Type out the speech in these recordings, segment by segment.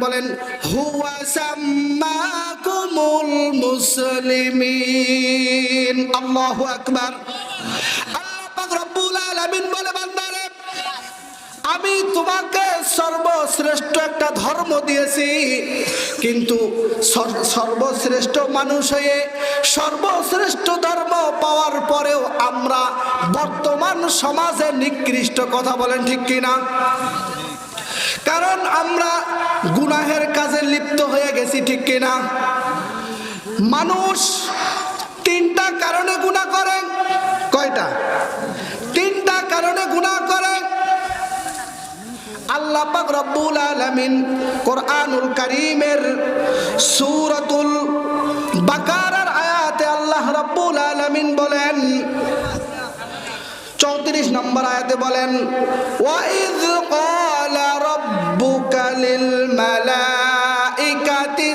বলেন, হুয়া আকবার। আমি তোমাকে সর্বশ্রেষ্ঠ একটা ধর্ম দিয়েছি, কিন্তু সর- সর্বশ্রেষ্ঠ মানুষ হয়ে সর্বশ্রেষ্ঠ ধর্ম পাওয়ার পরেও আমরা বর্তমান সমাজে নিকৃষ্ট কথা বলেন ঠিক কিনা? কারণ আমরা গুনাহের কাজে লিপ্ত হয়ে গেছি, ঠিক কিনা? মানুষ তিনটা কারণে গুনাহ করে। কয়টা? তিনটা কারণে গুনাহ করে। আল্লাহ পাক রব্বুল আলামিন কোরআনুল কারীমের সূরাতুল বাকারার আয়াতে আল্লাহ রব্বুল আলামিন বলেন, চৌত্রিশ নম্বর আয়াতে বলেন ক্বালা রাব্বুকা লিল মালাইকাতি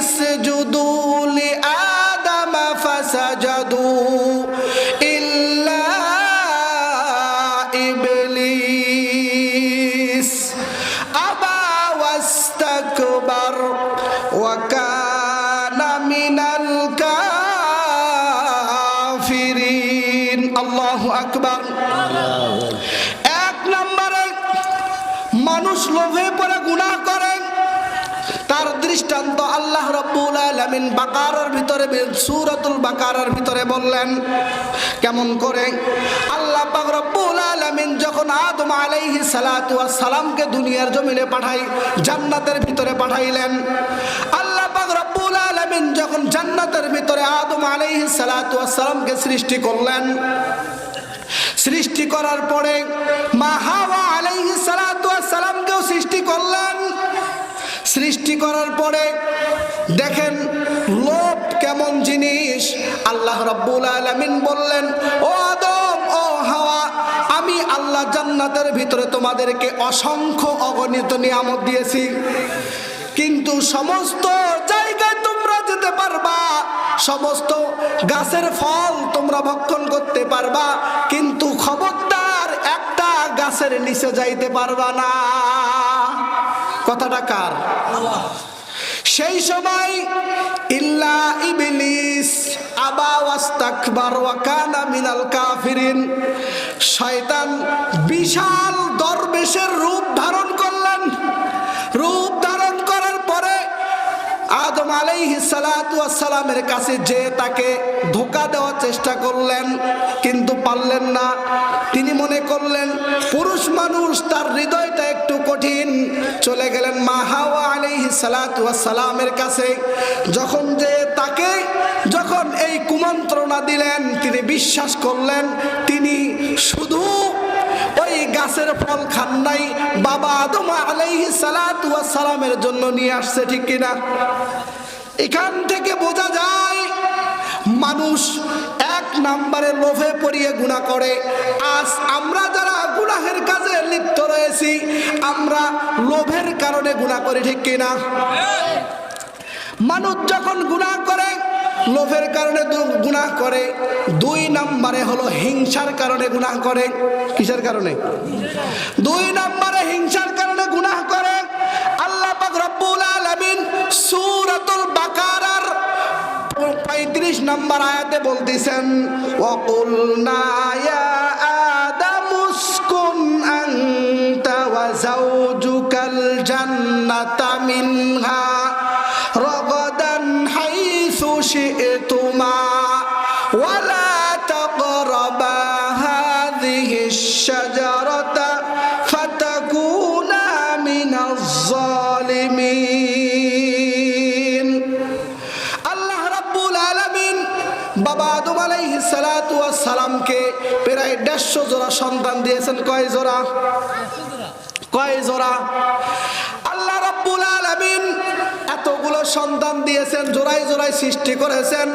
বাকারার ভিতরে সূরাতুল বাকারার ভিতরে বললেন, কেমন করে? আল্লাহ রব্বুল আলামিন যখন আদম আলাইহিস সালাতু সালামকে দুনিয়ার জমিনে পাঠাই, জান্নাতের ভিতরে পাঠাইলেন, আল্লাহ রব্বুল আলামিন যখন জান্নাতের ভিতরে আদম আলাইহিস সালাতু সালামকে সৃষ্টি করলেন, সৃষ্টি করার পরে মা হাওয়া আলাইহিস সালাতু সালামকেও সৃষ্টি করলেন। সৃষ্টি করার পরে দেখেন লোভ কেমন জিনিস। আল্লাহ রাব্বুল আলামিন বললেন, ও আদম, ও হাওয়া, আমি আল্লাহ জান্নাতের ভিতরে তোমাদেরকে অসংখ্য অগণিত নিয়ামত দিয়েছি। কিন্তু সমস্ত জায়গায় তোমরা যেতে পারবা, সমস্ত গাছের ফল তোমরা ভক্ষণ করতে পারবা, কিন্তু খবরদার একটা গাছের নিচে যাইতে পারবা না। কথাটা কার? সেই সময় ইল্লা ইবলিস আবা ওয়াস্তাকবার ওয়া কানা মিনাল কাফিরিন। শয়তান বিশাল দরবেশের রূপ ধারণ করলেন আদম আলাইহি সালাতু সালামের কাছে যে তাকে ধোকা দেওয়ার চেষ্টা করলেন, কিন্তু পারলেন না। তিনি মনে করলেন, পুরুষ মানুষ তার হৃদয়টা একটু কঠিন। চলে গেলেন মা হাওয়া আলাইহি সালামের কাছে। যখন যে তাকে, যখন এই কুমন্ত্রণা দিলেন, তিনি বিশ্বাস করলেন, তিনি শুধু গাছের ফল খান নাই। বাবা আদম আলাইহি সালামের জন্য নিয়ে আসছে, ঠিক কিনা? এখান থেকে বোঝা যায়, মানুষ এক নাম্বারে লোভে পড়িয়ে গুণা করে। আজ আমরা যারা গুনাহের কাজে লিপ্ত রয়েছি, আমরা লোভের কারণে গুণা করি, ঠিক কিনা? মানুষ যখন গুনাহ করে লোভের কারণে গুনাহ করে। দুই নম্বরে হলো হিংসার কারণে গুনাহ করে। কিসের কারণে? দুই নম্বরে হিংসার কারণে গুনাহ করে। আল্লাহ রব্বুল আলামিন সূরাতুল বাকারার পঁয়ত্রিশ নম্বর আয়াতে বলতেছেন ওয়াকুলনা ইয়া আদামু উসকুন আনতা ওয়া যাওজুকাল জান্নাতা মিনহা। সালামকে প্রায় দেড়শো জোড়া সন্তান দিয়েছেন। কয় জোড়া? কয় জোড়া? আল্লাহ রাব্বুল আলামিন এতগুলো সন্তান দিয়েছেন, জোড়ায় জোড়ায় সৃষ্টি করেছেন।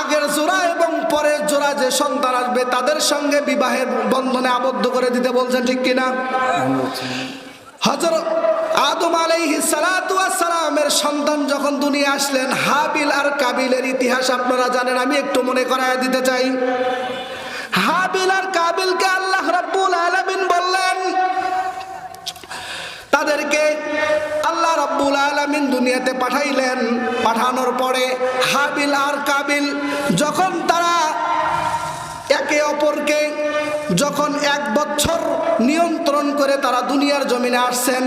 আগের জোড়া এবং পরের জোড়া যে সন্তান আসবে, তাদের সঙ্গে বিবাহের বন্ধনে আবদ্ধ করে দিতে বলছেন ঠিক কিনা? হজরত আদম সালামের সন্তান যখন দুনিয়া আসলেন, হাবিল আর কাবিলের ইতিহাস আপনারা জানেন, আমি একটু মনে করায় দিতে চাই। হাবিল আর কাবিলকে আল্লাহ রাব্বুল আলামিন বললেন, তাদেরকে রব্বুল আলামিন দুনিয়াতে পাঠাইলেন। পাঠানোর পরে হাবিল আর কাবিল যখন তারা একে অপরকে যখন এক বছর নিয়ন্ত্রণ করে তারা দুনিয়ার জমিনে আসছেন,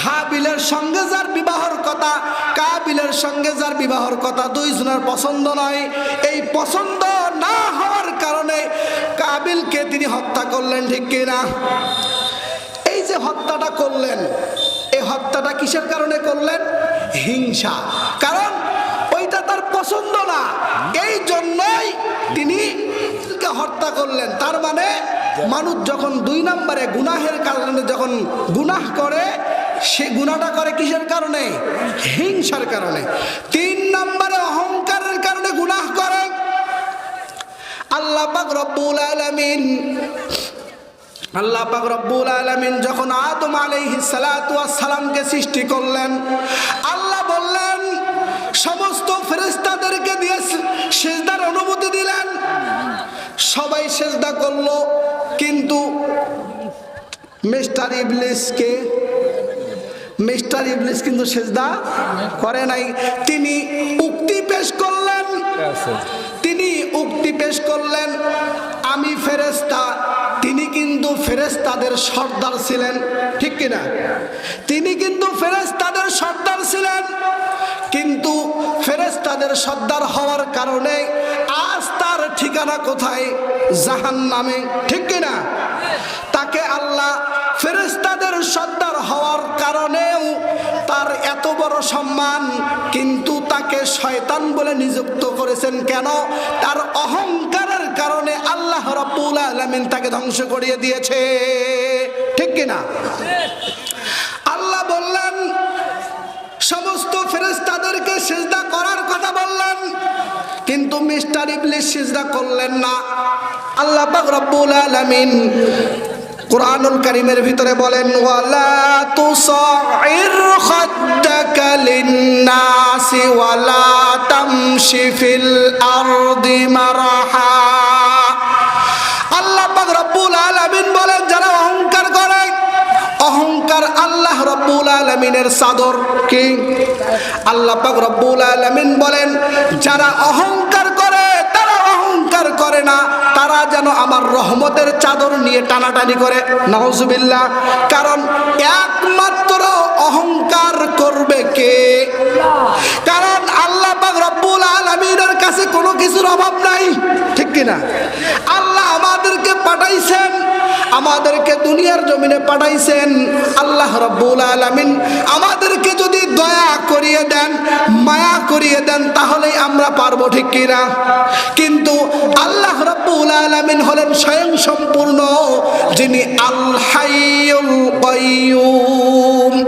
হাবিলের সঙ্গে যার বিবাহর কথা, কাবিলের সঙ্গে যার বিবাহর কথা দুইজনের পছন্দ নয়। এই পছন্দ না হওয়ার কারণে কাবিলকে তিনি হত্যা করলেন, ঠিক কিনা এই যে হত্যাটা করলেন, এই হত্যাটা কিসের কারণে করলেন? হিংসা। কারণ তার পছন্দ না। এই জন্যই তিনি হত্যা করলেন। তার মানে মানুষ যখন দুই নম্বরে গুনাহের কারণে যখন গুনাহ করে, সে গুনাহটা করে কিসের কারণে? হিংসার কারণে। তিন নম্বরে অহংকারের কারণে গুনাহ করে। আল্লাহ রব্বুল আলামিন, আল্লাহ রব্বুল আলামিন যখন আদম আলাইহিস সালাতু সৃষ্টি করলেন ফেরেশতাদেরকে দিয়ে সেজদার অনুমতি দিলেন। সবাই সেজদা করল, কিন্তু মিস্টার ইবলিসকে মিস্টার ইবলিস কিন্তু সেজদা করে নাই। তিনি উক্তি পেশ করলেন। তিনি উক্তি পেশ করলেন, আমি ফেরেস্তা তিনি কিন্তু ফেরেস্তাদের সর্দার ছিলেন। ঠিক কিনা? তিনি কিন্তু ফেরেস্তাদের সর্দার ছিলেন। কিন্তু ফেরেস্তাদের সর্দার হওয়ার কারণে আজ তার ঠিকানা কোথায়? জাহান নামে ঠিক কিনা তাকে আল্লাহ ফেরেস্তাদের সর্দার হওয়ার কারণেও তার এত বড় সম্মান, কিন্তু তাকে শয়তান বলে নিযুক্ত করেছেন কেন? তার অহংকারের কারণে আল্লাহ রব্বুল আলমিন তাকে ধ্বংস করিয়ে দিয়েছে। ঠিক কিনা আল্লাহ বললেন, সমস্ত ফেরেস্তাদেরকে সেজদা কথা বললেন, কিন্তু মিস্টার ইবলিস সিজদা করলেন না। আল্লাহ পাক রব্বুল আলামিন কোরআনুল কারীমের ভিতরে বলেন, ওয়ালা তুসাইর খাদ্দাকা লিন্নাসি ওয়ালা তামশি ফিল আরদি মারাহা। আল্লাহ পাক রব্বুল আলামিন বলেন আল্লাহ রব্বুল আলমিনের চাদর কি? আল্লাহ পাক রব্বুল আলমিন বলেন, যারা অহংকার করে, তারা অহংকার করে না। তারা যেন আমার রহমতের চাদর নিয়ে টানাটানি করে। নজবিল্লা কারণ একমাত্র অহংকার করবে কে? কারণ আল্লাহ পাক রব্বুল আলমিনের কাছে কোনো কিছুর অভাব নাই। ঠিক কিনা? আল্লাহ আমাদেরকে পাঠাইছেন, আমাদেরকে দুনিয়ার জমিনে পাঠাইছেন। আল্লাহ রব্বুল আলমিন আমাদেরকে যদি দয়া করিয়ে দেন, মায়া করিয়ে দেন, তাহলেই আমরা পারব, ঠিক কিনা? কিন্তু আল্লাহ রব্বুল আলমিন হলেন স্বয়ং সম্পূর্ণ, যিনি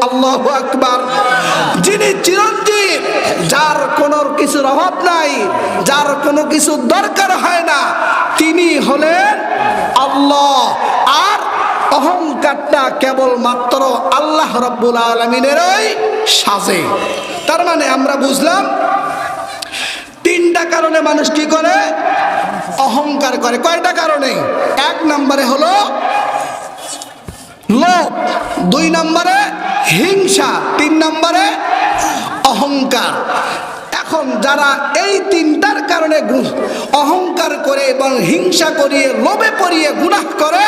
আল্লাহ আকবার। যিনি চিরঞ্জীব, যার কোনো কিছুর অভাব নাই, যার কোনো কিছু দরকার হয় না, তিনি হলেন আল্লাহ। আর অহংকারটা কেবল মাত্র আল্লাহ রব্বুল আলমিনেরই সাজে। তার মানে আমরা বুঝলাম, তিনটা কারণে মানুষ কি করে? অহংকার করে। কয়টা কারণে? এক নম্বরে হলো লোভ, দুই নম্বরে হিংসা, তিন নম্বরে অহংকার। এখন যারা এই তিনটার কারণে অহংকার করে এবং হিংসা করিয়ে, লোভে পড়িয়ে গুনাহ করে,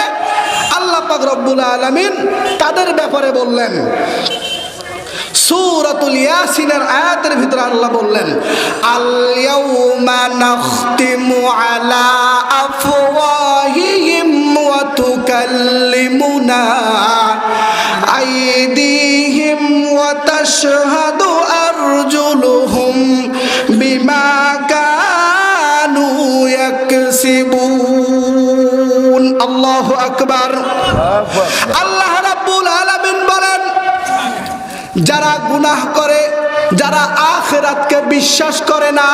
আল্লাহ পাক রব্বুল আলামিন তাদের ব্যাপারে বললেন, সূরাতুল ইয়াসিনের আয়াতের ভিতরে আল্লাহ বললেন আল ইয়াউমা নাখতিমু আলা আফওয়াহিহিম ওয়া তুকাল্লিমুনা আইদিহিম ওয়া গুনাহ করে, যারা আখেরাতকে বিশ্বাস করে না,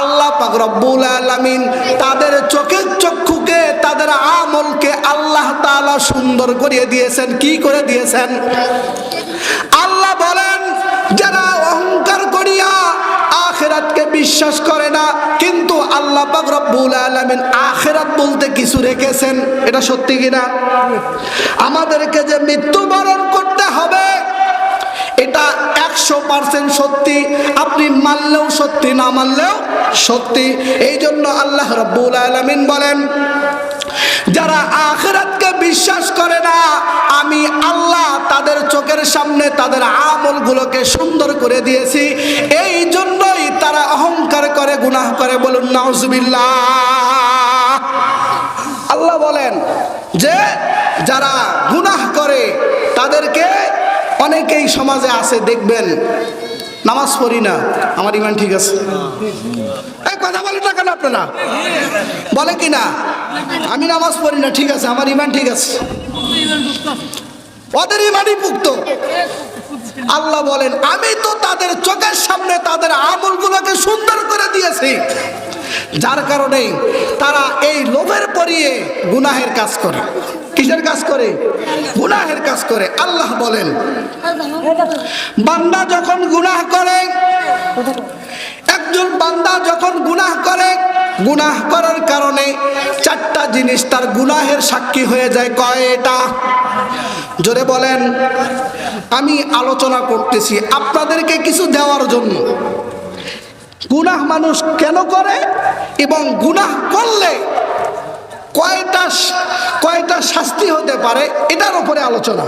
আল্লাহ পাক রব্বুল আলামিন তাদের চোখের চক্ষুকে, তাদের আমলকে আল্লাহ তাআলা সুন্দর করিয়ে দিয়েছেন। কি করে দিয়েছেন? আল্লাহ বলেন, যারা অহংকার করিয়া আখেরাতকে বিশ্বাস করে না, কিন্তু আল্লাহ পাক রব্বুল আলামিন আখেরাত বলতে কিছু রেখেছেন, এটা সত্যি কিনা? আমাদেরকে যে মৃত্যুবরণ করতে হবে একশো পার্সেন্ট সত্যি। আপনি মানলেও সত্যি, না মানলেও সত্যি। এই জন্য আল্লাহ রব্বুল আলমিন বলেন, যারা আখেরাতকে বিশ্বাস করে না, আমি আল্লাহ তাদের চোখের সামনে তাদের আমলগুলোকে সুন্দর করে দিয়েছি। এই জন্যই তারা অহংকার করে, গুনাহ করে। বলুন, নাউজুবিল্লাহ। আল্লাহ বলেন যে, যারা গুনাহ করে, তাদেরকে অনেকেই সমাজে আছে, দেখবেন, নামাজ পড়ি না, আমার ইমান ঠিক আছে। কথা বলেন না আপনারা? বলে কি না? আমি নামাজ পড়ি না, ঠিক আছে, আমার ইমান ঠিক আছে। ওদের ইমানই পুক্ত। আল্লাহ বলেন, আমি তো তাদের চোখের সামনে তাদের আমলগুলোকে সুন্দর করে দিয়েছি। যার কারণে তারা এই লোভের পরিয়ে গুনাহের কাজ করে। কিসের কাজ করে? গুনাহের কাজ করে। আল্লাহ বলেন, বান্দা যখন গুনাহ করে, একজন বান্দা যখন গুনাহ করে, গুনাহ করার কারণে চারটা জিনিস তার গুনাহের সাক্ষী হয়ে যায়। কয়টা? জোরে বলেন, আমি আলোচনা করতেছি আপনাদেরকে কিছু দেওয়ার জন্য। গুনাহ মানুষ কেন করে? এবং গুনাহ করলে কয়টা কয়টা শাস্তি হতে পারে এটার উপরে আলোচনা।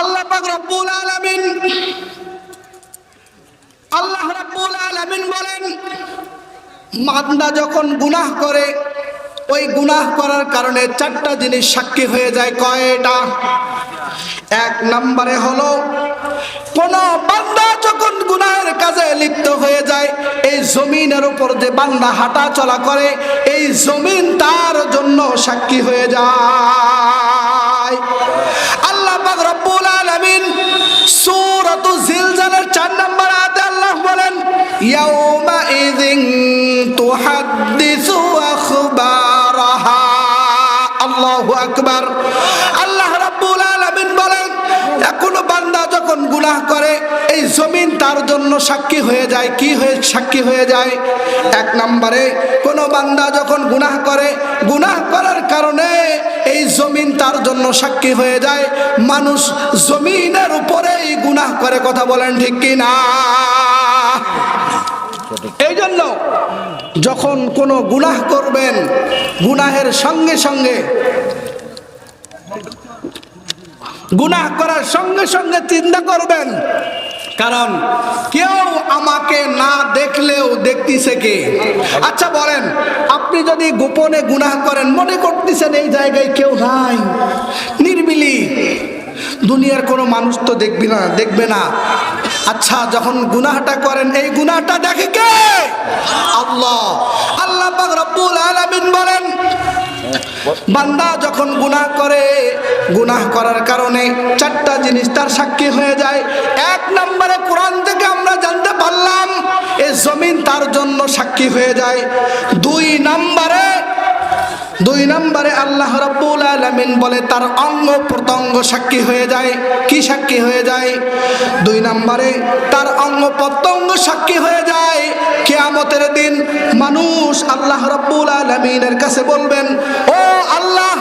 আল্লাহ পাক রব্বুল আলামিন, আল্লাহ রাব্বুল আলামিন বলেন মান্দা যখন গুনাহ করে, ওই গুনাহ করার কারণে চারটা জিনিস সাক্ষী হয়ে যায়। কয়টা? এক নম্বরে হলো, কোন বান্দা যখন গুনাহের কাজে লিপ্ত হয়ে যায়, এই জমিনের উপর যে বান্দা হাঁটা চলা করে, এই জমিন তার জন্য সাক্ষী হয়ে যায়। আল্লাহ রব্বুল আলামিন সূরাতু জিলজালের 4 নম্বর আয়াতে আল্লাহ বলেন ইয়াউমা ইযিন তুহাদ্দিসু আখবারাহা এই জমিন তার জন্য সাক্ষী হয়ে যায়। কি হয়ে সাক্ষী হয়ে যায়? এক নম্বরে, কোন বান্দা যখন গুনাহ করে, গুনাহ করার কারণে এই জমিন তার জন্য সাক্ষী হয়ে যায়। মানুষ জমিনের উপরেই গুনাহ করে, কথা বলেন ঠিক কি না? এই জন্য যখন কোনো গুনাহ করবেন, গুনাহের সঙ্গে সঙ্গে, গুনাহ করার সঙ্গে সঙ্গে চিন্তা করবেন কারণ কেউ আমাকে না দেখলেও দেখতেছে কে? আচ্ছা বলেন, আপনি যদি গোপনে গুনাহ করেন, মনে করতেছেন এই জায়গায় কেউ নাই? নির্বিলি। দুনিয়ার কোনো মানুষ তো দেখবি না, দেখবে না। আচ্ছা যখন গুনাহটা করেন, এই গুনাহটা দেখে কে? আল্লাহ। আল্লাহ বলেন বান্দা যখন গুনাহ করে, গুনাহ করার কারণে চারটা জিনিস তার সাক্ষী হয়ে যায়। এক নম্বরে কোরআন থেকে আমরা জানতে পারলাম, এ জমিন তার জন্য সাক্ষী হয়ে যায়। দুই নম্বরে দুই নম্বরে আল্লাহ রাব্বুল আলামিন বলে তার অঙ্গ প্রত্যঙ্গ সাক্ষী হয়ে যায়। কি সাক্ষী হয়ে যায়? দুই নম্বরে তার অঙ্গ প্রত্যঙ্গ সাক্ষী হয়ে যায়। কিয়ামতের দিন মানুষ আল্লাহ রাব্বুল আলামিনের কাছে বলবেন, ও আল্লাহ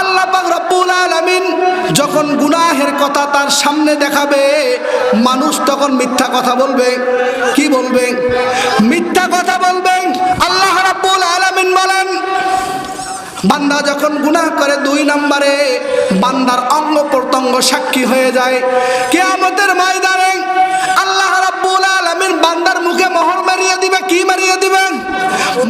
আল্লাহ রব্বুল আলামিন যখন গুনাহের কথা তার সামনে দেখাবে, মানুষ তখন মিথ্যা কথা বলবে। কি বলবে? মিথ্যা কথা বলবে। আল্লাহ রাব্বুল আলামিন বলেন, বান্দা যখন গুনাহ করে দুই নম্বরে, বান্দার অঙ্গ প্রত্যঙ্গ সাক্ষী হয়ে যায়। কেয়ামতের ময়দানে আল্লাহ রাব্বুল আলামিন বান্দার মুখে মারিয়ে দিবে, কি মারিয়ে দিবে?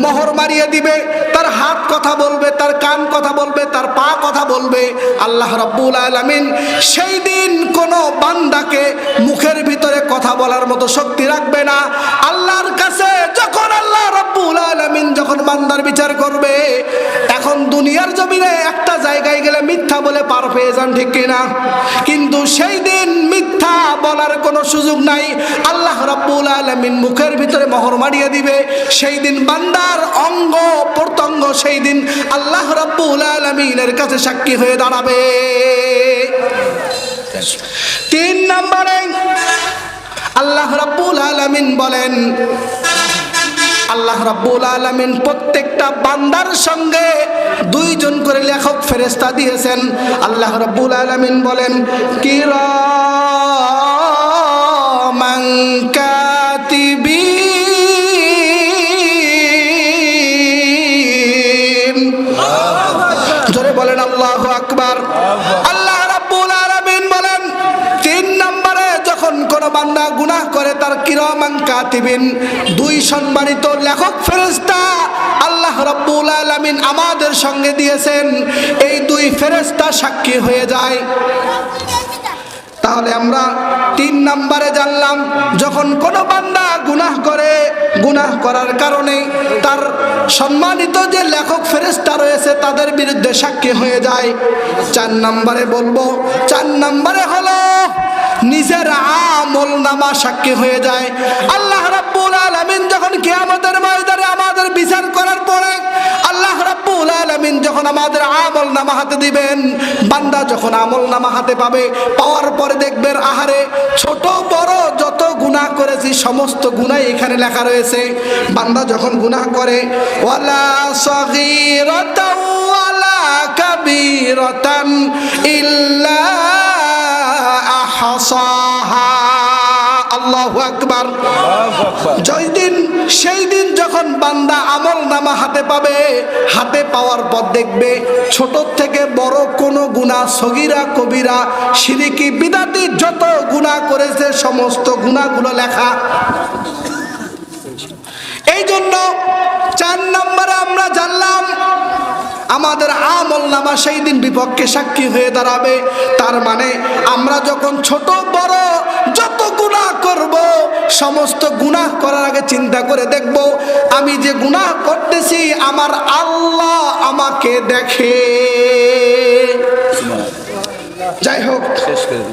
মোহর মারিয়ে দিবে, তার হাত কথা বলবে, তার কান কথা বলবে, তার পা কথা বলবে। আল্লাহ রাব্বুল আলামিন সেই দিন কোন বান্দাকে মুখের ভিতরে কথা বলার মতো শক্তি রাখবে না। আল্লাহর কাছে যখন আল্লাহ রাব্বুল আলামিন যখন বান্দার বিচার করবে, এখন দুনিয়ার জমিনে একটা জায়গায় গেলে মিথ্যা বলে পার পেয়ে যান, ঠিক কিনা? কিন্তু সেই দিন মিথ্যা বলার কোনো সুযোগ নাই। আল্লাহ রাব্বুল আলামিন মুখের ভিতরে মোহর মারিয়ে দিবে। সেই দিন বান্দার অঙ্গ প্রত্যঙ্গ সেই দিন আল্লাহ রাব্বুল আলামিনের কাছে সাক্ষী হয়ে দাঁড়াবে। তিন নম্বরে আল্লাহ রাব্বুল আলামিন বলেন আল্লাহ রাব্বুল আলমিন প্রত্যেকটা বান্দার সঙ্গে দুইজন করে লেখক ফেরেস্তা দিয়েছেন। আল্লাহ রাব্বুল আলমিন বলেন কিরা কাতিবিন কাতিবিন, দুই সম্মানিত লেখক ফেরেশতা আল্লাহ রব্বুল আলমিন আমাদের সঙ্গে দিয়েছেন। এই দুই ফেরেশতা সাক্ষী হয়ে যায়। তাহলে আমরা তিন নাম্বারে জানলাম, যখন কোনো বান্দা গুনাহ করে, গুনাহ করার কারণে তার সম্মানিত যে লেখক ফেরেস্তা রয়েছে, তাদের বিরুদ্ধে সাক্ষী হয়ে যায়। চার নাম্বারে বলব, চার নাম্বারে হলো নিজের আমল নামা সাক্ষী হয়ে যায়। আল্লাহ রাব্বুল আলামিন যখন কিয়ামতের ময়দানে আমাদের বিচার করার পরে আল্লাহ রাব্বুল আলামিন যখন আমাদের আমল নামা হাতে দিবেন, বান্দা যখন আমল নামা হাতে পাবে, পাওয়ার পরে দেখবেন, আহারে ছোট বড় যত গুনাহ করেছি, সমস্ত গুনাহ এখানে লেখা রয়েছে। বান্দা যখন গুনাহ করে, ওয়ালা সগীরাতাও ওয়ালা কাবীরাতান ইল্লা আহসাহা যেই দিন সেই দিন যখন বান্দা আমল নামা হাতে পাবে, হাতে পাওয়ার পর দেখবে ছোট থেকে বড় কোনো গুণা সগিরা, কবিরা, সিরিকি, বিদাতি যত গুণা করেছে, সমস্ত গুণাগুলো লেখা। এই জন্য চার নম্বরে আমরা জানলাম, আমাদের আমল নামা সেই দিন বিপক্ষে সাক্ষী হয়ে দাঁড়াবে। তার মানে আমরা যখন ছোট, বড় গুনাহ করব, সমস্ত গুণাহ করার আগে চিন্তা করে দেখব, আমি যে গুণাহ করতেছি, আমার আল্লাহ আমাকে দেখে। যাই হোক। শেষ করে